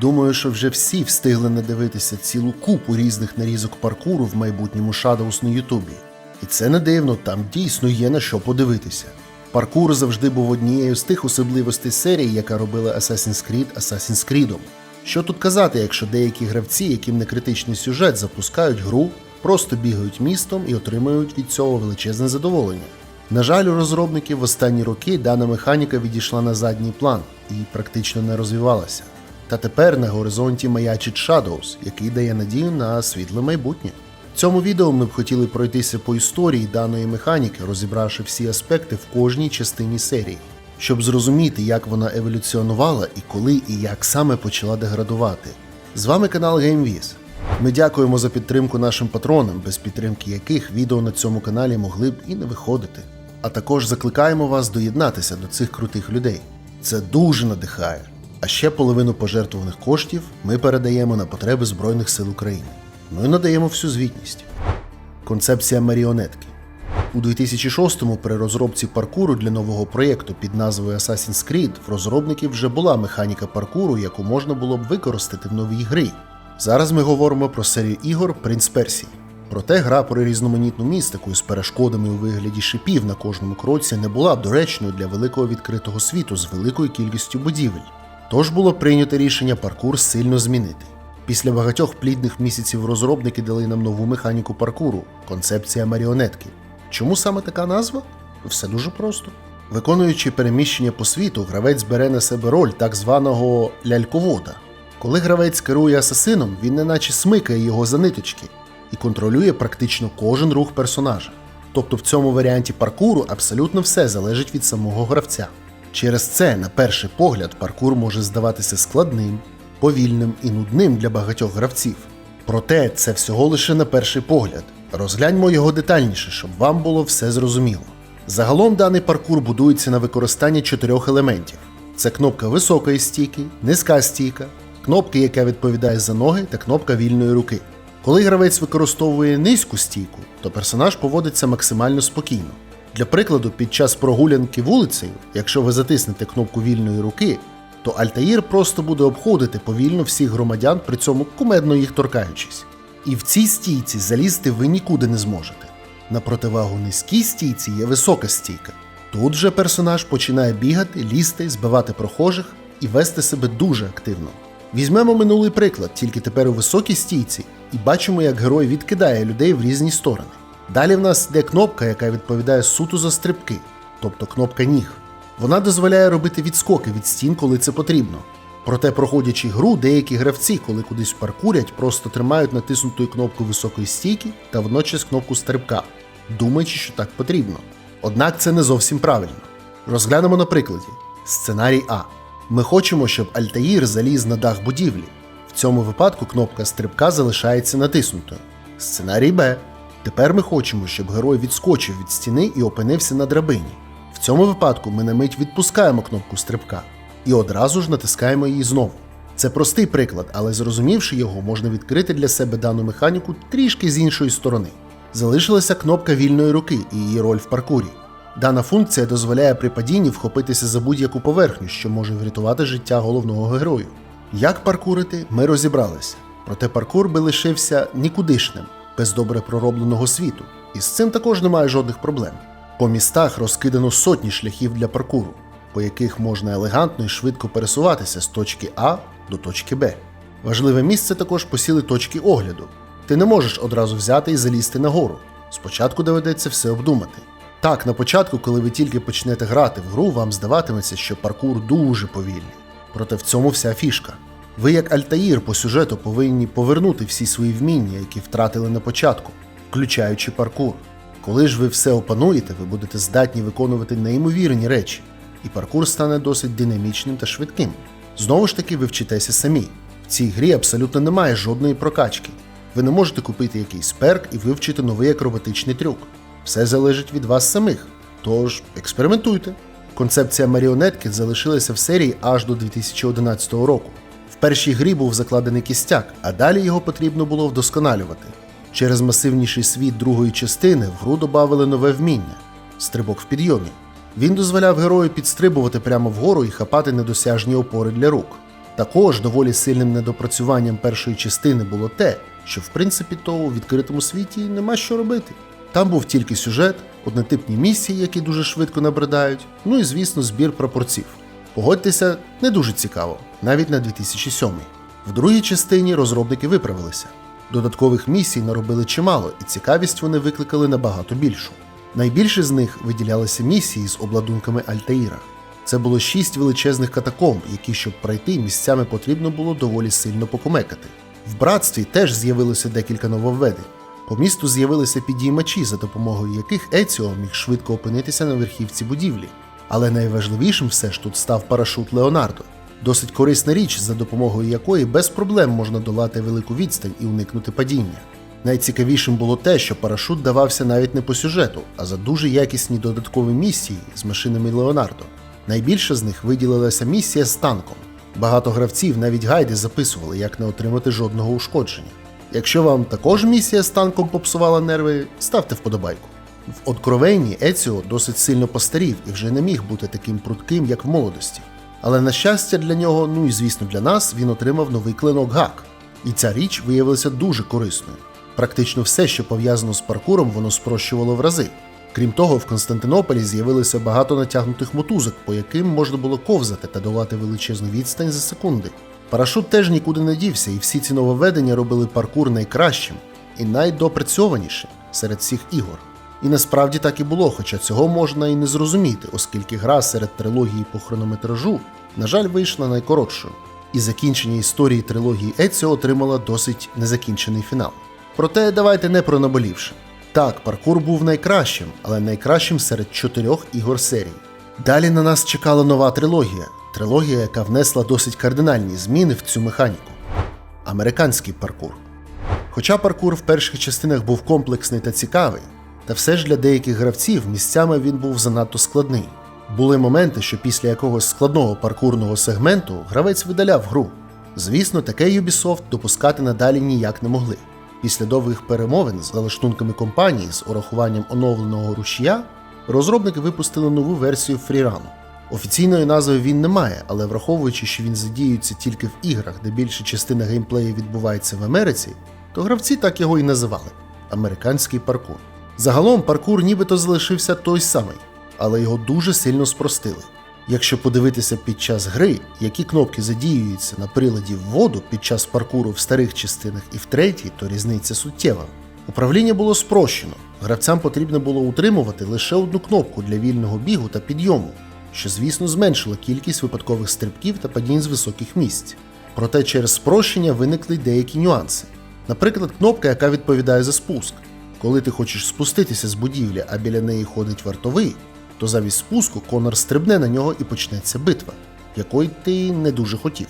Думаю, що вже всі встигли надивитися цілу купу різних нарізок паркуру в майбутньому Shadows на Ютубі. І це не дивно, там дійсно є на що подивитися. Паркур завжди був однією з тих особливостей серії, яка робила Assassin's Creed Assassin's Creed. Що тут казати, якщо деякі гравці, яким не критичний сюжет, запускають гру, просто бігають містом і отримують від цього величезне задоволення. На жаль, у розробників в останні роки дана механіка відійшла на задній план і практично не розвивалася. Та тепер на горизонті маячить Shadows, який дає надію на світле майбутнє. В цьому відео ми б хотіли пройтися по історії даної механіки, розібравши всі аспекти в кожній частині серії, щоб зрозуміти, як вона еволюціонувала і коли і як саме почала деградувати. З вами канал GameViz. Ми дякуємо за підтримку нашим патронам, без підтримки яких відео на цьому каналі могли б і не виходити. А також закликаємо вас доєднатися до цих крутих людей. Це дуже надихає. А ще половину пожертвованих коштів ми передаємо на потреби Збройних сил України. Ну і надаємо всю звітність. Концепція маріонетки. У 2006-му при розробці паркуру для нового проєкту під назвою Assassin's Creed в розробників вже була механіка паркуру, яку можна було б використати в новій грі. Зараз ми говоримо про серію ігор Принц Персії. Проте гра про різноманітну містику з перешкодами у вигляді шипів на кожному кроці не була б доречною для великого відкритого світу з великою кількістю будівель. Тож було прийнято рішення паркур сильно змінити. Після багатьох плідних місяців розробники дали нам нову механіку паркуру концепція маріонетки. Чому саме така назва? Все дуже просто. Виконуючи переміщення по світу, гравець бере на себе роль так званого ляльковода. Коли гравець керує асасином, він неначе смикає його за ниточки і контролює практично кожен рух персонажа. Тобто в цьому варіанті паркуру абсолютно все залежить від самого гравця. Через це, на перший погляд, паркур може здаватися складним, повільним і нудним для багатьох гравців. Проте це всього лише на перший погляд. Розгляньмо його детальніше, щоб вам було все зрозуміло. Загалом даний паркур будується на використанні чотирьох елементів: це кнопка високої стійки, низька стійка, кнопка, яка відповідає за ноги, та кнопка вільної руки. Коли гравець використовує низьку стійку, то персонаж поводиться максимально спокійно. Для прикладу, під час прогулянки вулицею, якщо ви затиснете кнопку вільної руки, то Альтаїр просто буде обходити повільно всіх громадян, при цьому кумедно їх торкаючись. І в цій стійці залізти ви нікуди не зможете. На противагу низькій стійці є висока стійка. Тут же персонаж починає бігати, лізти, збивати прохожих і вести себе дуже активно. Візьмемо минулий приклад, тільки тепер у високій стійці, і бачимо, як герой відкидає людей в різні сторони. Далі в нас йде кнопка, яка відповідає суто за стрибки, тобто кнопка ніг. Вона дозволяє робити відскоки від стін, коли це потрібно. Проте, проходячи гру, деякі гравці, коли кудись паркурять, просто тримають натиснутою кнопку високої стійки та водночас кнопку стрибка, думаючи, що так потрібно. Однак це не зовсім правильно. Розглянемо на прикладі. Сценарій А. Ми хочемо, щоб Альтаїр заліз на дах будівлі. В цьому випадку кнопка стрибка залишається натиснутою. Сценарій Б. Тепер ми хочемо, щоб герой відскочив від стіни і опинився на драбині. В цьому випадку ми на мить відпускаємо кнопку стрибка і одразу ж натискаємо її знову. Це простий приклад, але зрозумівши його, можна відкрити для себе дану механіку трішки з іншої сторони. Залишилася кнопка вільної руки і її роль в паркурі. Дана функція дозволяє при падінні вхопитися за будь-яку поверхню, що може врятувати життя головного герою. Як паркурити, ми розібралися. Проте паркур би лишився нікудишним, без добре проробленого світу, і з цим також немає жодних проблем. По містах розкидано сотні шляхів для паркуру, по яких можна елегантно і швидко пересуватися з точки А до точки Б. Важливе місце також посіли точки огляду. Ти не можеш одразу взяти і залізти нагору. Спочатку доведеться все обдумати. Так, на початку, коли ви тільки почнете грати в гру, вам здаватиметься, що паркур дуже повільний. Проте в цьому вся фішка. Ви, як Альтаїр, по сюжету повинні повернути всі свої вміння, які втратили на початку, включаючи паркур. Коли ж ви все опануєте, ви будете здатні виконувати неймовірні речі, і паркур стане досить динамічним та швидким. Знову ж таки, ви вчитеся самі. В цій грі абсолютно немає жодної прокачки. Ви не можете купити якийсь перк і вивчити новий акробатичний трюк. Все залежить від вас самих. Тож експериментуйте. Концепція маріонетки залишилася в серії аж до 2011 року. Першій грі був закладений кістяк, а далі його потрібно було вдосконалювати. Через масивніший світ другої частини в гру додали нове вміння стрибок в підйомі. Він дозволяв герою підстрибувати прямо вгору і хапати недосяжні опори для рук. Також доволі сильним недопрацюванням першої частини було те, що в принципі то у відкритому світі нема що робити. Там був тільки сюжет, однотипні місії, які дуже швидко набридають, ну і звісно, збір прапорців. Погодьтеся, не дуже цікаво, навіть на 2007. В другій частині розробники виправилися. Додаткових місій наробили чимало, і цікавість вони викликали набагато більшу. Найбільше з них виділялися місії з обладунками Альтаїра. Це було шість величезних катакомб, які, щоб пройти, місцями потрібно було доволі сильно покумекати. В братстві теж з'явилося декілька нововведень. По місту з'явилися підіймачі, за допомогою яких Еціо міг швидко опинитися на верхівці будівлі. Але найважливішим все ж тут став парашут Леонардо. Досить корисна річ, за допомогою якої без проблем можна долати велику відстань і уникнути падіння. Найцікавішим було те, що парашут давався навіть не по сюжету, а за дуже якісні додаткові місії з машинами Леонардо. Найбільше з них виділилася місія з танком. Багато гравців навіть гайди записували, як не отримати жодного ушкодження. Якщо вам також місія з танком попсувала нерви, ставте вподобайку. В Откровенні Еціо досить сильно постарів і вже не міг бути таким прутким, як в молодості. Але на щастя для нього, ну і звісно для нас, він отримав новий клинок гак. І ця річ виявилася дуже корисною. Практично все, що пов'язано з паркуром, воно спрощувало в рази. Крім того, в Константинополі з'явилося багато натягнутих мотузок, по яким можна було ковзати та долати величезну відстань за секунди. Парашут теж нікуди не дівся, і всі ці нововведення робили паркур найкращим і найдопрацьованішим серед всіх ігор. І насправді так і було, хоча цього можна і не зрозуміти, оскільки гра серед трилогії по хронометражу, на жаль, вийшла найкоротшою. І закінчення історії трилогії Еціо отримала досить незакінчений фінал. Проте давайте не про наболівше. Так, паркур був найкращим, але найкращим серед чотирьох ігор серії. Далі на нас чекала нова трилогія, трилогія, яка внесла досить кардинальні зміни в цю механіку. Американський паркур. Хоча паркур в перших частинах був комплексний та цікавий, та все ж для деяких гравців місцями він був занадто складний. Були моменти, що після якогось складного паркурного сегменту гравець видаляв гру. Звісно, таке Ubisoft допускати надалі ніяк не могли. Після довгих перемовин з залаштунками компанії з урахуванням оновленого рушія, розробники випустили нову версію фрірану. Офіційної назви він не має, але враховуючи, що він задіюється тільки в іграх, де більша частина геймплею відбувається в Америці, то гравці так його і називали американський паркур. Загалом паркур нібито залишився той самий, але його дуже сильно спростили. Якщо подивитися під час гри, які кнопки задіюються на приладі в воду під час паркуру в старих частинах і в третій, то різниця суттєва. Управління було спрощено. Гравцям потрібно було утримувати лише одну кнопку для вільного бігу та підйому, що, звісно, зменшило кількість випадкових стрибків та падінь з високих місць. Проте через спрощення виникли деякі нюанси. Наприклад, кнопка, яка відповідає за спуск. Коли ти хочеш спуститися з будівлі, а біля неї ходить вартовий, то замість спуску Конор стрибне на нього і почнеться битва, якої ти не дуже хотів.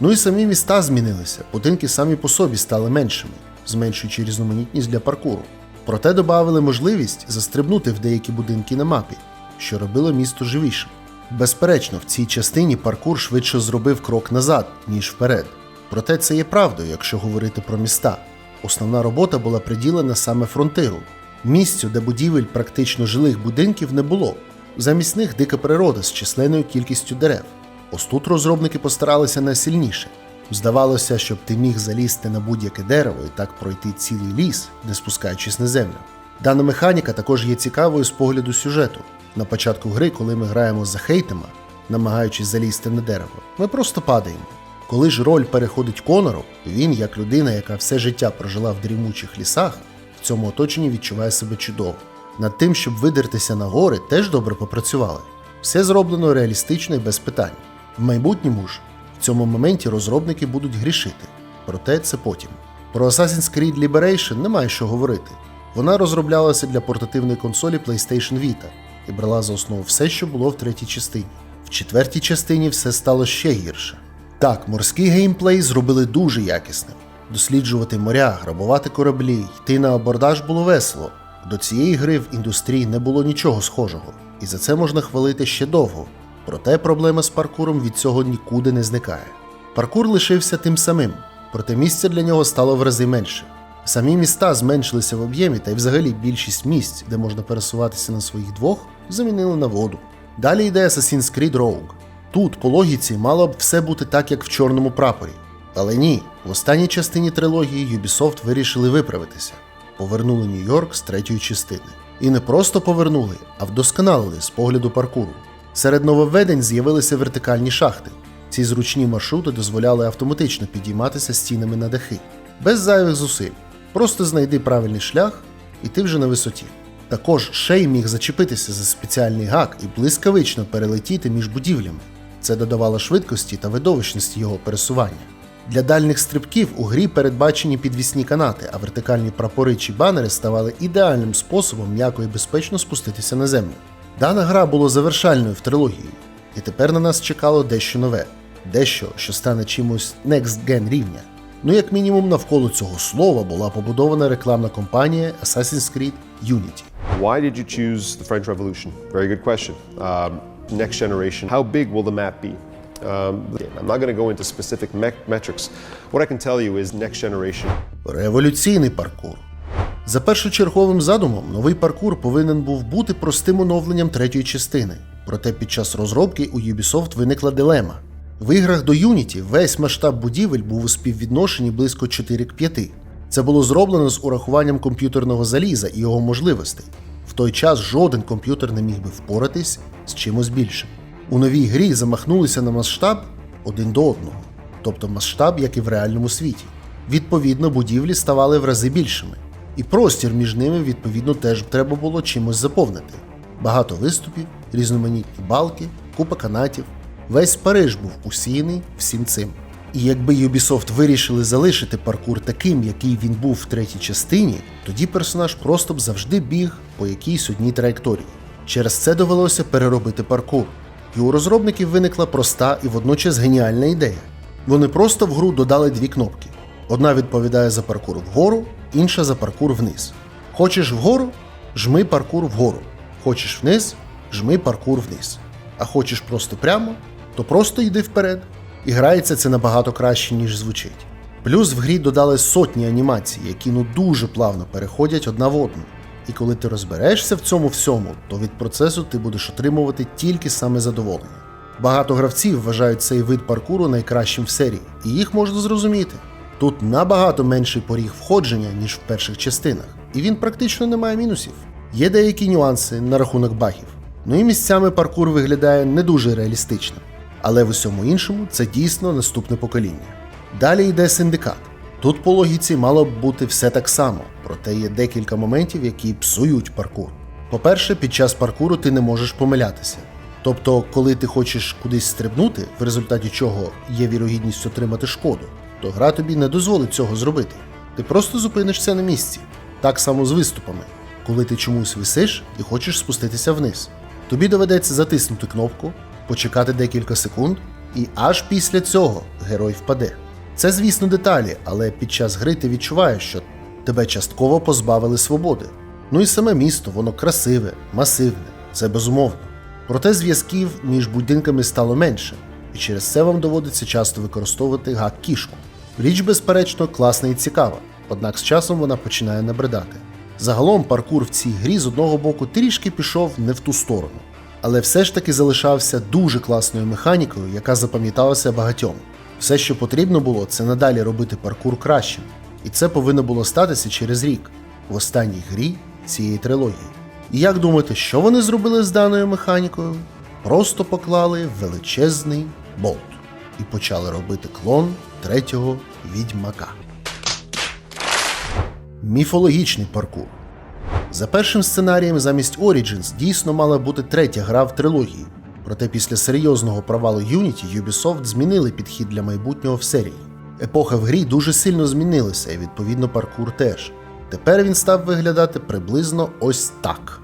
Ну і самі міста змінилися, будинки самі по собі стали меншими, зменшуючи різноманітність для паркуру. Проте додали можливість застрибнути в деякі будинки на мапі, що робило місто живішим. Безперечно, в цій частині паркур швидше зробив крок назад, ніж вперед. Проте це є правдою, якщо говорити про міста. Основна робота була приділена саме фронтиру, місцю, де будівель практично жилих будинків не було. Замість них дика природа з численною кількістю дерев. Ось тут розробники постаралися найсильніше. Здавалося, щоб ти міг залізти на будь-яке дерево і так пройти цілий ліс, не спускаючись на землю. Дана механіка також є цікавою з погляду сюжету. На початку гри, коли ми граємо за хейтема, намагаючись залізти на дерево, ми просто падаємо. Коли ж роль переходить Конору, він, як людина, яка все життя прожила в дрімучих лісах, в цьому оточенні відчуває себе чудово. Над тим, щоб видертися на гори, теж добре попрацювали. Все зроблено реалістично і без питань. В майбутньому ж в цьому моменті розробники будуть грішити, проте це потім. Про Assassin's Creed Liberation немає що говорити. Вона розроблялася для портативної консолі PlayStation Vita і брала за основу все, що було в третій частині. В четвертій частині все стало ще гірше. Так, морський геймплей зробили дуже якісним. Досліджувати моря, грабувати кораблі, йти на абордаж було весело. До цієї гри в індустрії не було нічого схожого, і за це можна хвалити ще довго. Проте проблема з паркуром від цього нікуди не зникає. Паркур лишився тим самим, проте місця для нього стало в рази менше. Самі міста зменшилися в об'ємі, та й взагалі більшість місць, де можна пересуватися на своїх двох, замінили на воду. Далі йде Assassin's Creed Rogue. Тут, по логіці, мало б все бути так, як в чорному прапорі. Але ні, в останній частині трилогії Ubisoft вирішили виправитися. Повернули Нью-Йорк з третьої частини. І не просто повернули, а вдосконалили з погляду паркуру. Серед нововведень з'явилися вертикальні шахти. Ці зручні маршрути дозволяли автоматично підійматися стінами на дахи, без зайвих зусиль. Просто знайди правильний шлях, і ти вже на висоті. Також Шей міг зачепитися за спеціальний гак і блискавично перелетіти між будівлями. Це додавало швидкості та видовищності його пересування. Для дальних стрибків у грі передбачені підвісні канати, а вертикальні прапори чи банери ставали ідеальним способом м'яко і безпечно спуститися на землю. Дана гра була завершальною в трилогії, і тепер на нас чекало дещо нове, дещо, що стане чимось next gen рівня. Ну, як мінімум, навколо цього слова була побудована рекламна кампанія Assassin's Creed Unity. Why did you choose the French Revolution? Very good question. Um, next generation. How big will the map be? Um, I'm not going to go into specific me- metrics. What I can tell you is next generation. Революційний паркур. За першочерговим задумом, новий паркур повинен був бути простим оновленням третьої частини. Проте під час розробки у Ubisoft виникла дилема. В іграх до Unity весь масштаб будівель був у співвідношенні близько 4 к 5. Це було зроблено з урахуванням комп'ютерного заліза і його можливостей. В той час жоден комп'ютер не міг би впоратись з чимось більшим. У новій грі замахнулися на масштаб один до одного, тобто масштаб, як і в реальному світі. Відповідно, будівлі ставали в рази більшими, і простір між ними, відповідно, теж треба було чимось заповнити. Багато виступів, різноманітні балки, купа канатів. Весь Париж був усіяний всім цим. І якби Ubisoft вирішили залишити паркур таким, який він був в третій частині, тоді персонаж просто б завжди біг по якійсь одній траєкторії. Через це довелося переробити паркур. І у розробників виникла проста і водночас геніальна ідея. Вони просто в гру додали дві кнопки. Одна відповідає за паркур вгору, інша за паркур вниз. Хочеш вгору жми паркур вгору. Хочеш вниз жми паркур вниз. А хочеш просто прямо, то просто йди вперед. І грається це набагато краще, ніж звучить. Плюс в грі додали сотні анімацій, які ну дуже плавно переходять одна в одну. І коли ти розберешся в цьому всьому, то від процесу ти будеш отримувати тільки саме задоволення. Багато гравців вважають цей вид паркуру найкращим в серії, і їх можна зрозуміти. Тут набагато менший поріг входження, ніж в перших частинах, і він практично не має мінусів. Є деякі нюанси на рахунок багів. Ну і місцями паркур виглядає не дуже реалістично. Але в усьому іншому це дійсно наступне покоління. Далі йде синдикат. Тут по логіці мало б бути все так само, проте є декілька моментів, які псують паркур. По-перше, під час паркуру ти не можеш помилятися. Тобто, коли ти хочеш кудись стрибнути, в результаті чого є вірогідність отримати шкоду, то гра тобі не дозволить цього зробити. Ти просто зупинишся на місці. Так само з виступами, коли ти чомусь висиш і хочеш спуститися вниз. Тобі доведеться затиснути кнопку, почекати декілька секунд, і аж після цього герой впаде. Це, звісно, деталі, але під час гри ти відчуваєш, що тебе частково позбавили свободи. Ну і саме місто, воно красиве, масивне, це безумовно. Проте зв'язків між будинками стало менше, і через це вам доводиться часто використовувати гак кішку. Річ, безперечно, класна і цікава, однак з часом вона починає набридати. Загалом паркур в цій грі з одного боку трішки пішов не в ту сторону, але все ж таки залишався дуже класною механікою, яка запам'яталася багатьом. Все, що потрібно було, це надалі робити паркур кращим, і це повинно було статися через рік, в останній грі цієї трилогії. І як думаєте, що вони зробили з даною механікою? Просто поклали величезний болт і почали робити клон третього відьмака. Міфологічний паркур. За першим сценарієм замість Origins дійсно мала бути третя гра в трилогії. Проте після серйозного провалу Unity Ubisoft змінили підхід для майбутнього в серії. Епоха в грі дуже сильно змінилася, і відповідно паркур теж. Тепер він став виглядати приблизно ось так.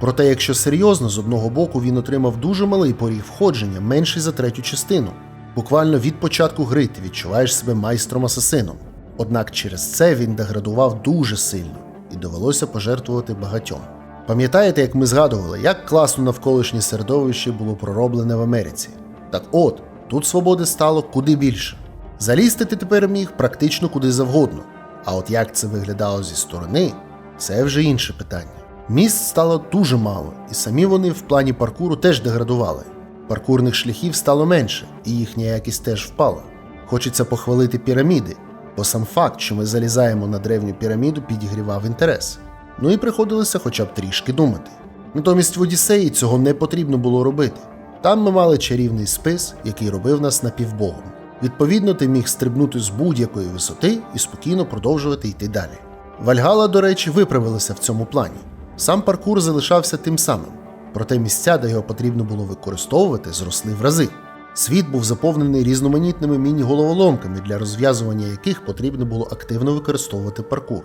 Проте, якщо серйозно, з одного боку він отримав дуже малий поріг входження, менший за третю частину. Буквально від початку гри ти відчуваєш себе майстром асасином. Однак через це він деградував дуже сильно і довелося пожертвувати багатьом. Пам'ятаєте, як ми згадували, як класно навколишнє середовище було пророблене в Америці? Так от, тут свободи стало куди більше. Залізти ти тепер міг практично куди завгодно. А от як це виглядало зі сторони, це вже інше питання. Міст стало дуже мало, і самі вони в плані паркуру теж деградували. Паркурних шляхів стало менше, і їхня якість теж впала. Хочеться похвалити піраміди, бо сам факт, що ми залізаємо на древню піраміду, підігрівав інтерес. Ну і приходилося хоча б трішки думати. Натомість в Одіссеї цього не потрібно було робити. Там ми мали чарівний спис, який робив нас напівбогом. Відповідно, ти міг стрибнути з будь-якої висоти і спокійно продовжувати йти далі. Вальгала, до речі, виправилася в цьому плані. Сам паркур залишався тим самим, проте місця, де його потрібно було використовувати, зросли в рази. Світ був заповнений різноманітними міні-головоломками, для розв'язування яких потрібно було активно використовувати паркур.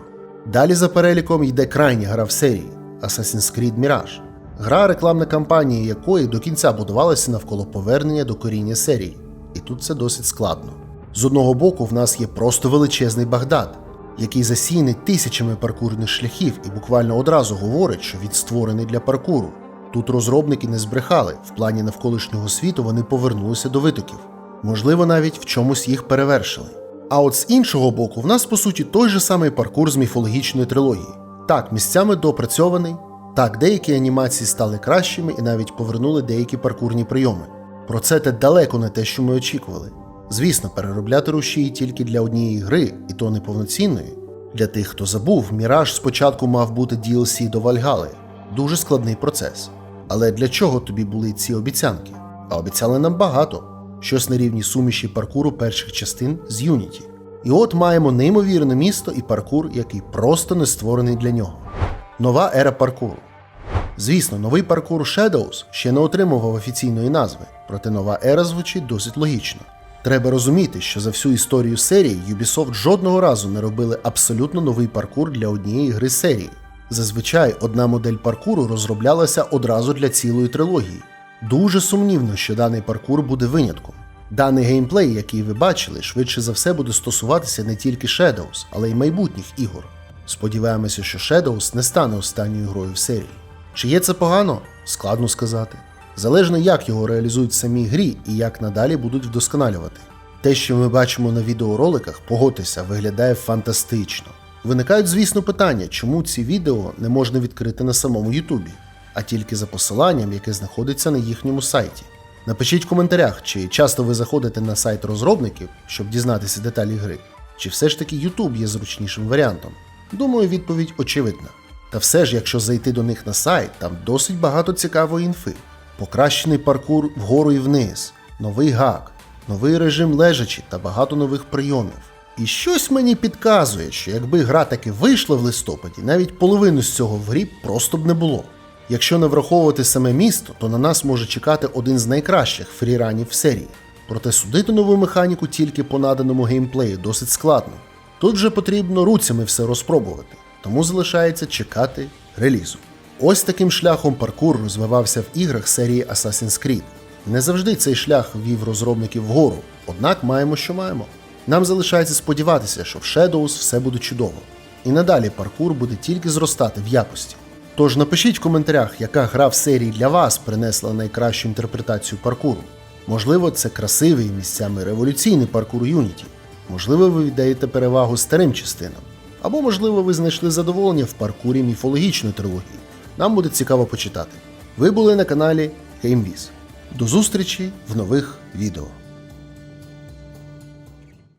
Далі за переліком йде крайня гра в серії Assassin's Creed Mirage. Гра, рекламна кампанія якої до кінця будувалася навколо повернення до коріння серії. І тут це досить складно. З одного боку, в нас є просто величезний Багдад, який засіяний тисячами паркурних шляхів і буквально одразу говорить, що він створений для паркуру. Тут розробники не збрехали, в плані навколишнього світу вони повернулися до витоків. Можливо, навіть в чомусь їх перевершили. А от з іншого боку, в нас по суті той же самий паркур з міфологічної трилогії. Так, місцями доопрацьований, так, деякі анімації стали кращими і навіть повернули деякі паркурні прийоми. Проте те далеко не те, що ми очікували. Звісно, переробляти рушії тільки для однієї гри, і то неповноцінної. Для тих, хто забув, Міраж спочатку мав бути DLC до Вальгали. Дуже складний процес. Але для чого тобі були ці обіцянки? А обіцяли нам багато, щось на рівні суміші паркуру перших частин з Unity. І от маємо неймовірне місто і паркур, який просто не створений для нього. Нова ера паркуру. Звісно, новий паркур Shadows ще не отримував офіційної назви, проте нова ера звучить досить логічно. Треба розуміти, що за всю історію серії Ubisoft жодного разу не робили абсолютно новий паркур для однієї гри серії. Зазвичай одна модель паркуру розроблялася одразу для цілої трилогії. Дуже сумнівно, що даний паркур буде винятком. Даний геймплей, який ви бачили, швидше за все буде стосуватися не тільки Shadows, але й майбутніх ігор. Сподіваємося, що Shadows не стане останньою грою в серії. Чи є це погано? Складно сказати. Залежно як його реалізують в самій грі і як надалі будуть вдосконалювати. Те, що ми бачимо на відеороликах, погодьтеся, виглядає фантастично. Виникають, звісно, питання, чому ці відео не можна відкрити на самому Ютубі, а тільки за посиланням, яке знаходиться на їхньому сайті. Напишіть в коментарях, чи часто ви заходите на сайт розробників, щоб дізнатися деталі гри, чи все ж таки YouTube є зручнішим варіантом. Думаю, відповідь очевидна. Та все ж, якщо зайти до них на сайт, там досить багато цікавої інфи. Покращений паркур вгору і вниз, новий гак, новий режим лежачі та багато нових прийомів. І щось мені підказує, що якби гра таки вийшла в листопаді, навіть половину з цього в грі просто б не було. Якщо не враховувати саме місто, то на нас може чекати один з найкращих фріранів в серії. Проте судити нову механіку тільки по наданому геймплею досить складно. Тут же потрібно руцями все розпробувати, тому залишається чекати релізу. Ось таким шляхом паркур розвивався в іграх серії Assassin's Creed. Не завжди цей шлях вів розробників вгору, однак маємо, що маємо. Нам залишається сподіватися, що в Shadows все буде чудово. І надалі паркур буде тільки зростати в якості. Тож напишіть в коментарях, яка гра в серії для вас принесла найкращу інтерпретацію паркуру. Можливо, це красивий місцями революційний паркур Unity. Можливо, ви віддаєте перевагу старим частинам. Або, можливо, ви знайшли задоволення в паркурі міфологічної трилогії. Нам буде цікаво почитати. Ви були на каналі GameViz. До зустрічі в нових відео.